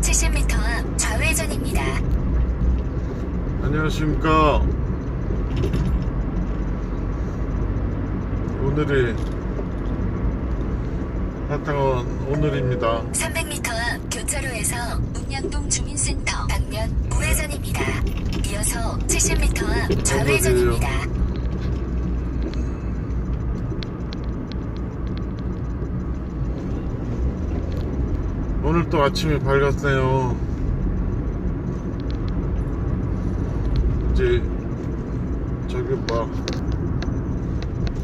70m 앞 좌회전입니다. 안녕하십니까. 오늘이 하여튼 오늘입니다. 300m 앞 교차로에서 운양동 주민센터 방면 우회전입니다. 이어서 70m 앞 좌회전입니다. 오늘 또 아침이 밝았네요. 이제 저기 뭐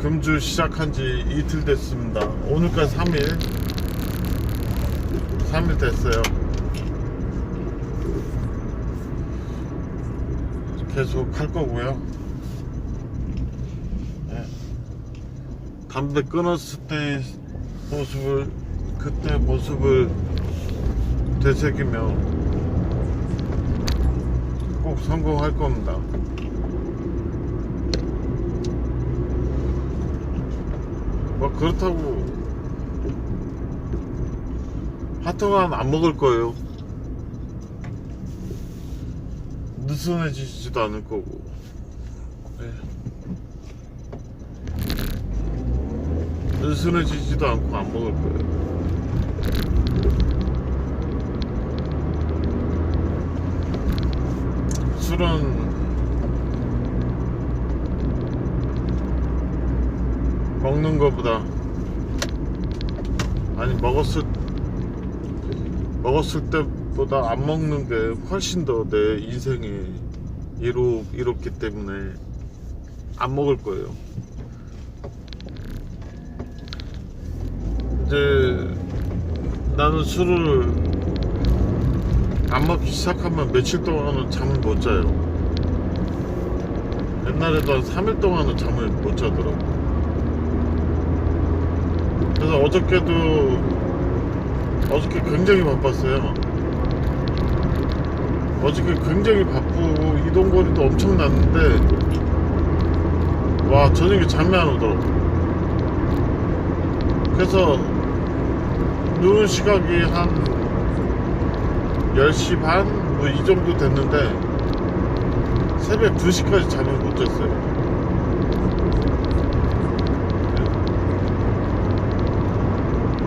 금주 시작한 지 이틀 됐습니다. 오늘까지 3일 3일 됐어요. 계속 할 거고요. 예. 담배 끊었을 때 모습을 그때 모습을 되새기며 꼭 성공할 겁니다. 뭐 그렇다고 하여튼간 안 먹을 거예요. 느슨해지지도 않을 거고. 네. 느슨해지지도 않고 안 먹을 거예요. 술은 먹는 것보다 아니 먹었을 먹었을 때보다 안 먹는 게 훨씬 더 내 인생에 이로 이롭기 때문에 안 먹을 거예요. 이제 나는 술을 안 먹기 시작하면 며칠 동안은 잠을 못 자요. 옛날에도 한 3일 동안은 잠을 못 자더라고. 그래서 어저께도 어저께 굉장히 바빴어요. 어저께 굉장히 바쁘고 이동거리도 엄청 났는데 와 저녁에 잠이 안 오더라고. 그래서 누운 시각이 한 10시 반? 뭐 이 정도 됐는데 새벽 2시까지 잠을 못 잤어요.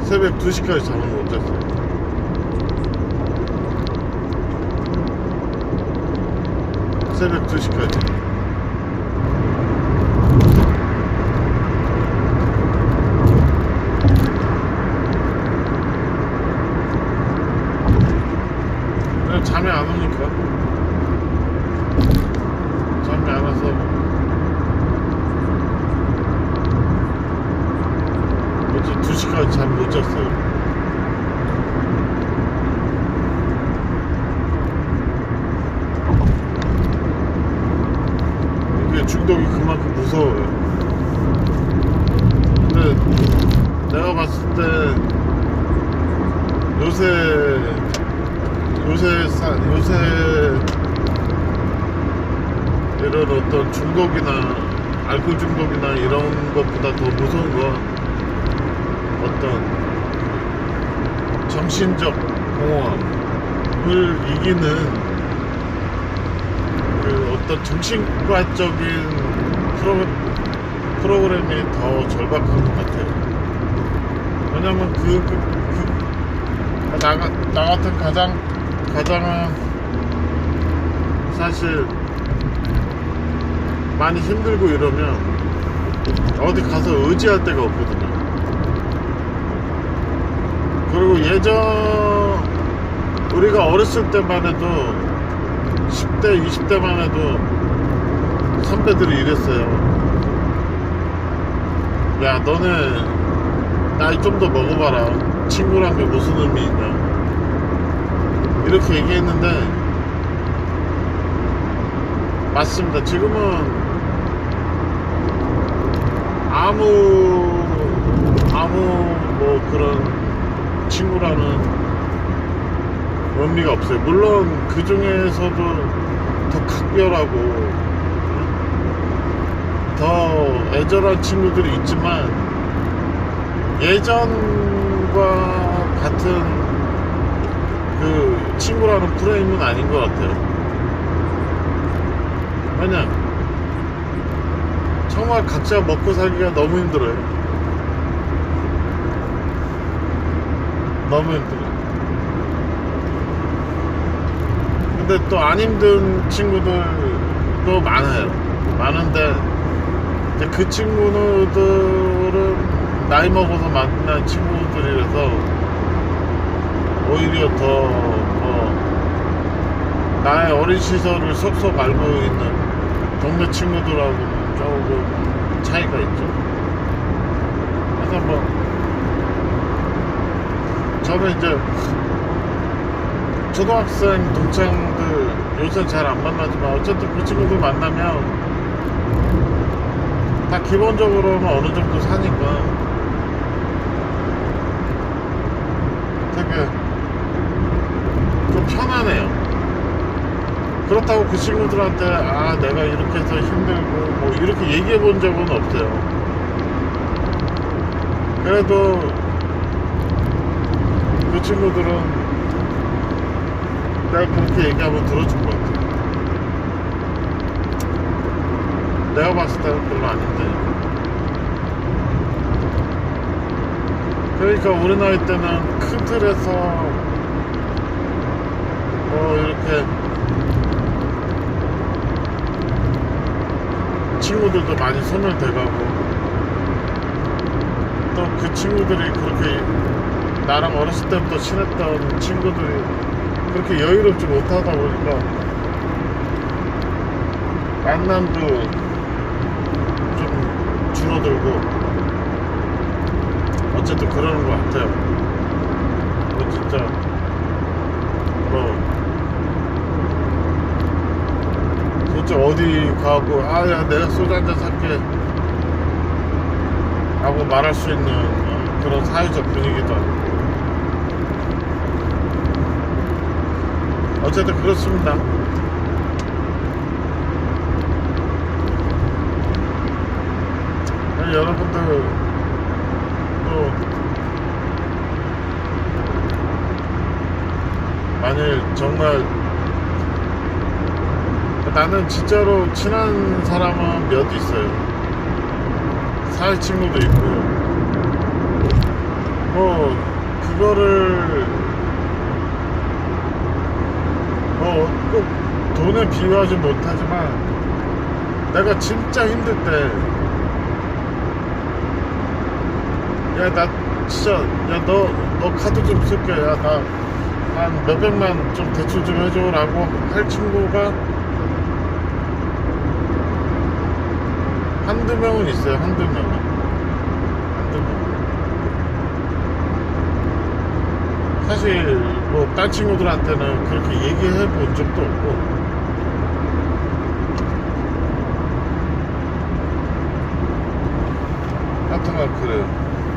새벽 2시까지 잠을 못 잤어요. 새벽 2시까지. 그냥 잠이 안 오니까. 잠이 안 와서. 어제 2시까지 잠 못 잤어요. 이게 중독이 그만큼 무서워요. 근데 내가 봤을 때 요새 요새 사, 요새 이런 어떤 중독이나 알코올 중독이나 이런 것보다 더 무서운 건 어떤 정신적 공허함을 이기는 그 어떤 정신과적인 프로, 프로그램이 더 절박한 것 같아요. 왜냐면 그, 그, 그 나, 같- 나 같은 가장, 가장은 사실 많이 힘들고 이러면 어디 가서 의지할 데가 없거든요. 그리고 예전 우리가 어렸을 때만 해도 10대, 20대만 해도 선배들이 이랬어요. 야, 너네 나이 좀 더 먹어봐라. 친구란 게 무슨 의미 있냐. 이렇게 얘기했는데, 맞습니다. 지금은 아무, 아무 뭐 그런 친구라는 의미가 없어요. 물론 그 중에서도 더 각별하고 더 애절한 친구들이 있지만 예전과 같은 그 친구라는 프레임은 아닌 것 같아요. 왜냐 정말 각자 먹고 살기가 너무 힘들어요. 너무 힘들어요. 근데 또 안 힘든 친구들도 많아요. 많은데 이제 그 친구들은 나이 먹어서 만난 친구들이라서 오히려 더 어, 나의 어린 시절을 쏙쏙 알고 있는 동네 친구들하고는 조금 차이가 있죠. 그래서 뭐 저는 이제 초등학생 동창들 요새 잘 안 만나지만 어쨌든 그 친구들 만나면 다 기본적으로는 어느 정도 사니까 되게 좀 편하네요. 그렇다고 그 친구들한테 아 내가 이렇게 해서 힘들고 뭐 이렇게 얘기해 본 적은 없어요. 그래도 그 친구들은 내가 그렇게 얘기하면 들어줄 것 같아. 내가 봤을 때는 별로 아닌데. 그러니까 우리 나이 때는 큰 틀에서 뭐 이렇게 친구들도 많이 손을 대가고 또 그 친구들이 그렇게 나랑 어렸을 때부터 친했던 친구들이 그렇게 여유롭지 못하다 보니까 만남도 좀 줄어들고 어쨌든 그러는 것 같아요. 뭐 진짜 뭐 진짜 어디 가고 아야 내가 소주 한잔 살게 하고 말할 수 있는 어, 그런 사회적 분위기도 어쨌든 그렇습니다. 여러분들 또 만일 정말 나는 진짜로 친한 사람은 몇 있어요. 사회 친구도 있고요. 뭐 그거를 뭐꼭 돈에 비유하지 못하지만 내가 진짜 힘들 때 야 나 진짜 야 너 너 카드 좀 쓸게 야나 한 몇백만 좀 대출 좀 해줘라고 할 친구가 한두 명은 있어요 한두 명은. 한두 명 사실 뭐 딴 친구들한테는 그렇게 얘기해 본 적도 없고. 하여튼간 그래요.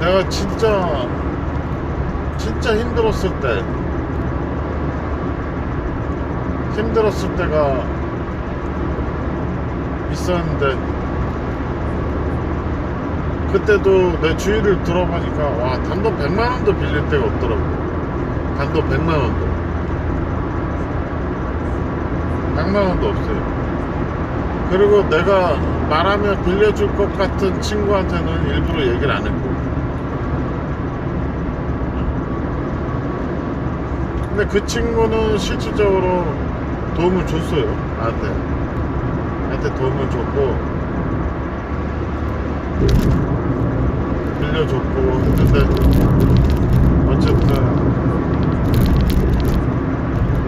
내가 진짜 진짜 힘들었을 때 힘들었을 때가 있었는데 그때도 내 주위를 들어보니까 와 단돈 100만원도 빌릴 데가 없더라고. 단돈 100만원도. 100만원도 없어요. 그리고 내가 말하면 빌려줄 것 같은 친구한테는 일부러 얘기를 안 했고. 근데 그 친구는 실질적으로 도움을 줬어요 나한테. 나한테 도움을 줬고 빌려줬고 했는데 어쨌든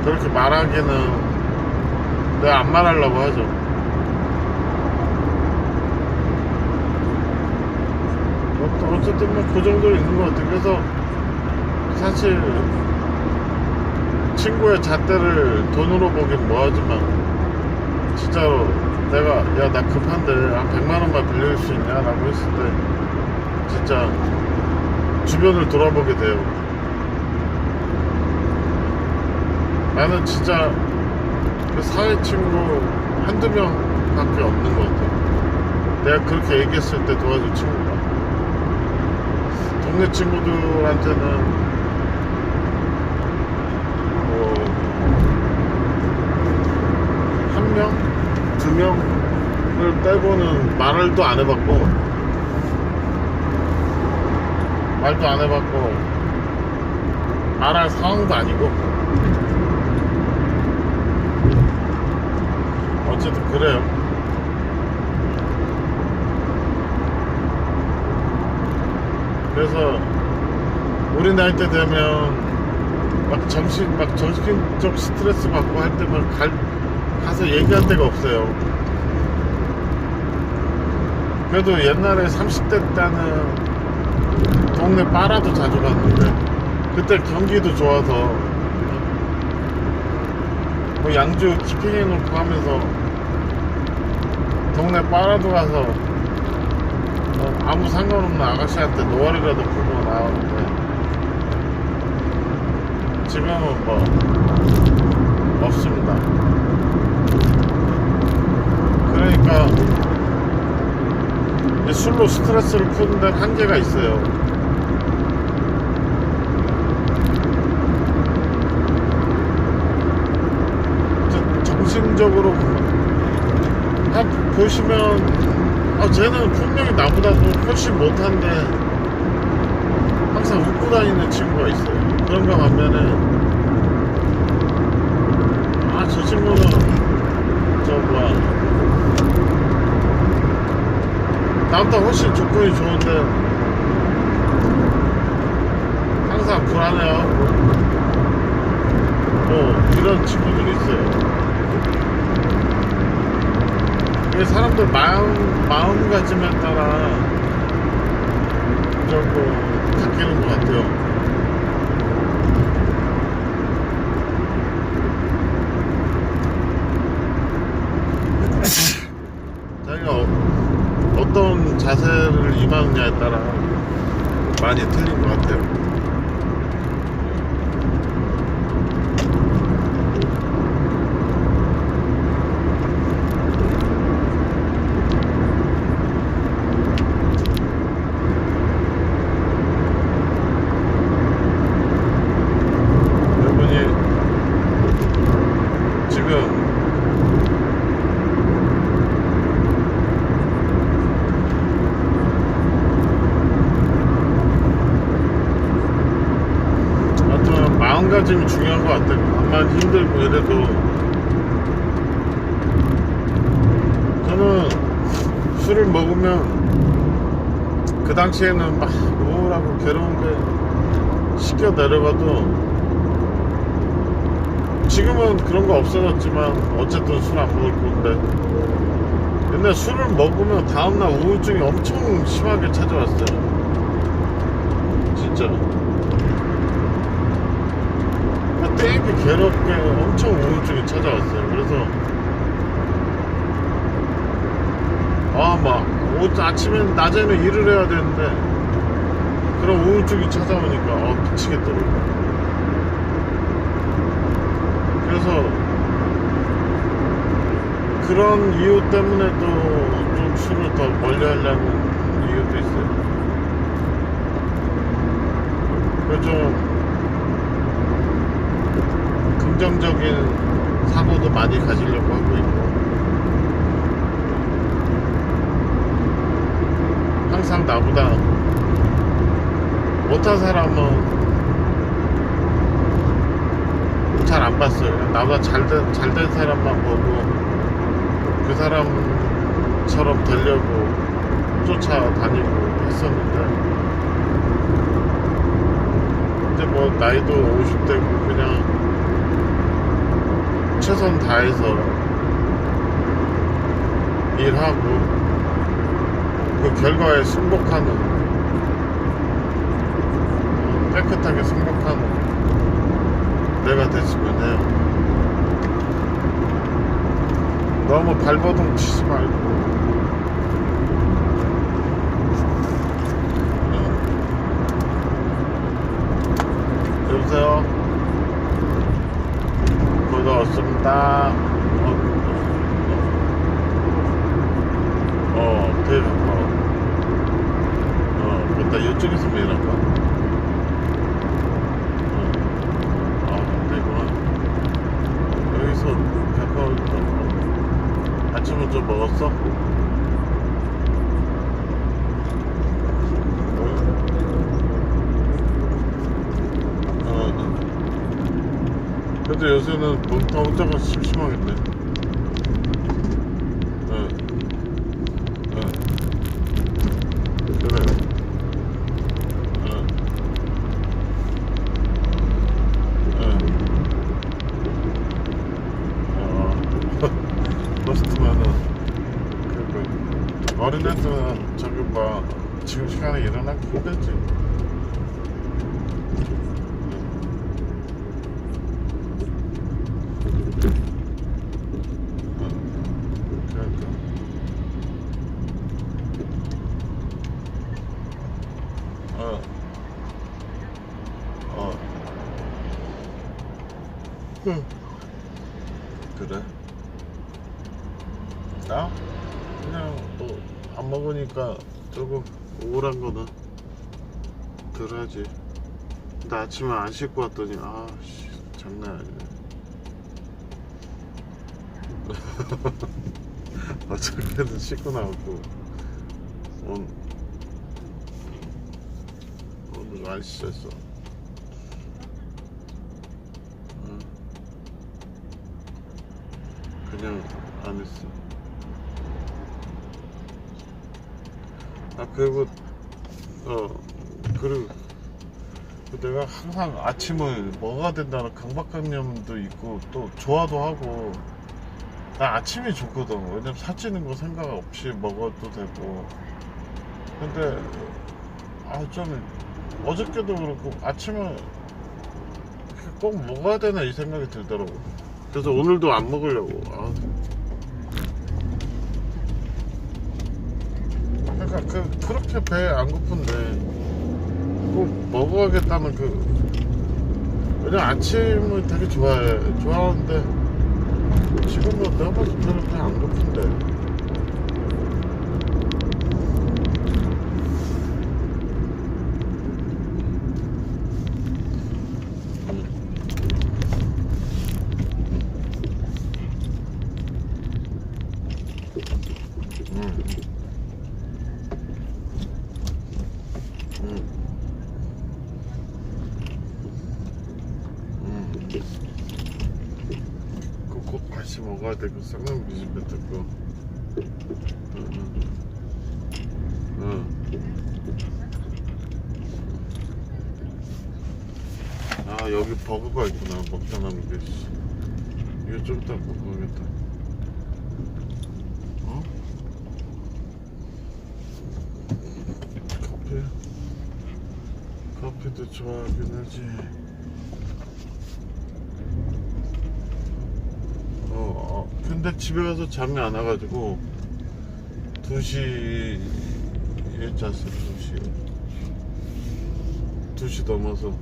그렇게 말하기는 내가 안 말하려고 하죠. 어- 어쨌든 뭐 그 정도 있는 것 같아요. 그래서 사실 친구의 잣대를 돈으로 보긴 뭐하지만 진짜로 내가 야 나 급한데 한 100만 원만 빌려줄 수 있냐라고 했을 때 진짜 주변을 돌아보게 돼요. 나는 진짜 그 사회 친구 한두 명밖에 없는 것 같아요. 내가 그렇게 얘기했을 때 도와줄 친구가. 동네 친구들한테는 뭐 한 명, 두 명을 빼고는 말을도 안 해봤고 말도 안 해봤고 말할 상황도 아니고 어쨌든 그래요 그래서 우리 나이 때 되면 막 정신 막 정신적 스트레스 받고 할 때만 갈, 가서 얘기할 데가 없어요. 그래도 옛날에 30대 때는 동네 빠라도 자주 갔는데 그때 경기도 좋아서 뭐 양주 키핑해 놓고 하면서 동네 빠라도 가서 뭐 아무 상관없는 아가씨한테 노아리라도 부르고 나오는데 지금은 뭐 없습니다. 그러니까 이 술로 스트레스를 푸는 데는 한계가 있어요. 저- 정신적으로 한 보시면 아 쟤는 분명히 나보다도 훨씬 못한데 항상 웃고 다니는 친구가 있어요. 그런가 반면에 아 저 친구는 저 뭐야 나보다 훨씬 조건이 좋은데 항상 불안해하고 뭐 이런 친구들이 있어요. 사람들 마음 마음가짐에 따라 조금 바뀌는 것 같아요. 자기가 어, 어떤 자세를 임하느냐에 따라 많이 틀린 것 같아요. 여러분이 지금 하여튼 마음가짐이 중요한 것 같아요. 암만 힘들고 이래도 저는 술을 먹으면 그 당시에는 막 우울하고 괴로운 게 시켜 내려가도 지금은 그런 거 없어졌지만 어쨌든 술 안 먹을 건데 옛날 술을 먹으면 다음날 우울증이 엄청 심하게 찾아왔어요. 진짜. 되게 괴롭게 엄청 우울증이 찾아왔어요. 그래서 아막 아침엔 낮에는 일을 해야 되는데 그런 우울증이 찾아오니까 어 미치겠더라고. 그래서 그런 이유 때문에도 좀 술을 더 멀리 하려는 이유도 있어요. 그래서 좀 긍정적인 사고도 많이 가지려고 하고 있고 항상 나보다 못한 사람은 잘 안 봤어요. 나보다 잘된 잘된 사람만 보고 그 사람처럼 되려고 쫓아다니고 했었는데 이제 뭐 나이도 50대고 그냥 최선 다해서 일하고 그 결과에 승복하는 어, 깨끗하게 승복하는 내가 됐으면 해요. 너무 발버둥 치지 말고 어. 여보세요? 거의 다 왔습니다. 어, 어, 어, 되게 가까워. 일단 이쪽에서 매일할까? 어. 아, 되구나. 여기서 가까우니까. 아침은 좀 먹었어? 어. 근데 요새는 문타 혼자가 심심하겠네. 그러니까. 어. 어. 응. 그래. 나? 그냥 뭐 안 먹으니까 조금 우울한 거 는 덜하지. 근데 아침에 안 씻고 왔더니 아 씨 장난 아니네. 어차피는 씻고 나왔고 오늘 오늘 안 씻었어. 응. 그냥 안 했어. 아 그리고 어 그리고 내가 항상 아침을 먹어야 된다는 강박관념도 있고 또 좋아도 하고 나 아침이 좋거든. 왜냐면 살찌는 거 생각 없이 먹어도 되고. 근데 아 좀 어저께도 그렇고 아침을 꼭 먹어야 되나 이 생각이 들더라고. 그래서 오늘도 안 먹으려고. 아. 그러니까 그 그렇게 배 안 고픈데 꼭 먹어야겠다는 그 왜냐 아침을 되게 좋아해 좋아하는데 지금 뭐 내가 봐도 별로 배안 고픈데 음. 음. 음. 그꼭 같이 쌍놈 비빔면도 그. 응, 응. 응. 아 여기 버거가 있구나. 남은 게. 씨. 이거 좀 이따 먹어야겠다. 어? 커피. 커피도 좋아하긴 하지. 근데 집에 가서 잠이 안 와가지고 2시에 잤어, 2시. 2시 넘어서. 어.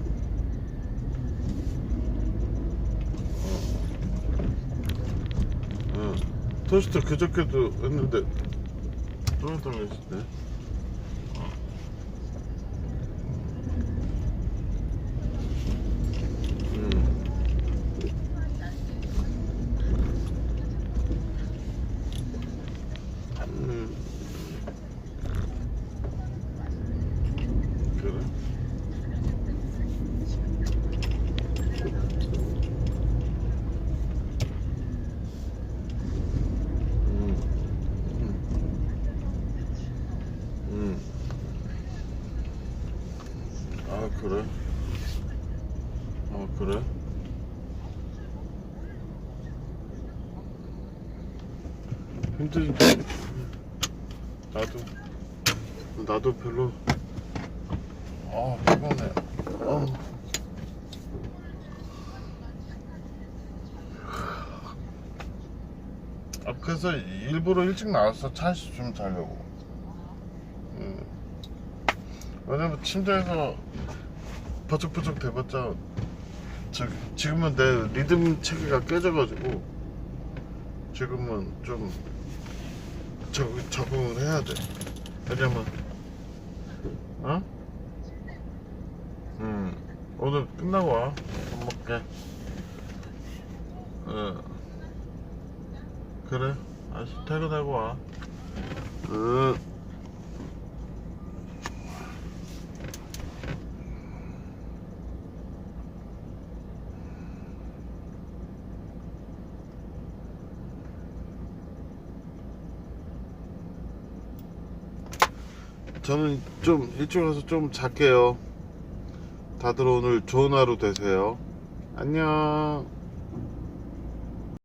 어. 토스트 그저께도 했는데 쫄깃쫄깃했네. 음. 음. 그래? 음. 음. 음. 아 그래? 아 그래? 힘들지 나도 나도 별로 아 피곤해 어. 아 그래서 일부러 일찍 나왔어 차에서 좀 자려고 음. 왜냐면 침대에서 버쩍버쩍 대봤자 저기 지금은 내 리듬 체계가 깨져가지고 지금은 좀 적, 적응을 해야 돼. 왜냐면, 어? 음, 오늘 끝나고 와. 밥 먹게. 어. 그래. 알았어. 퇴근하고 와. 응. 저는 좀 일찍 와서 좀 잘게요. 다들 오늘 좋은 하루 되세요. 안녕.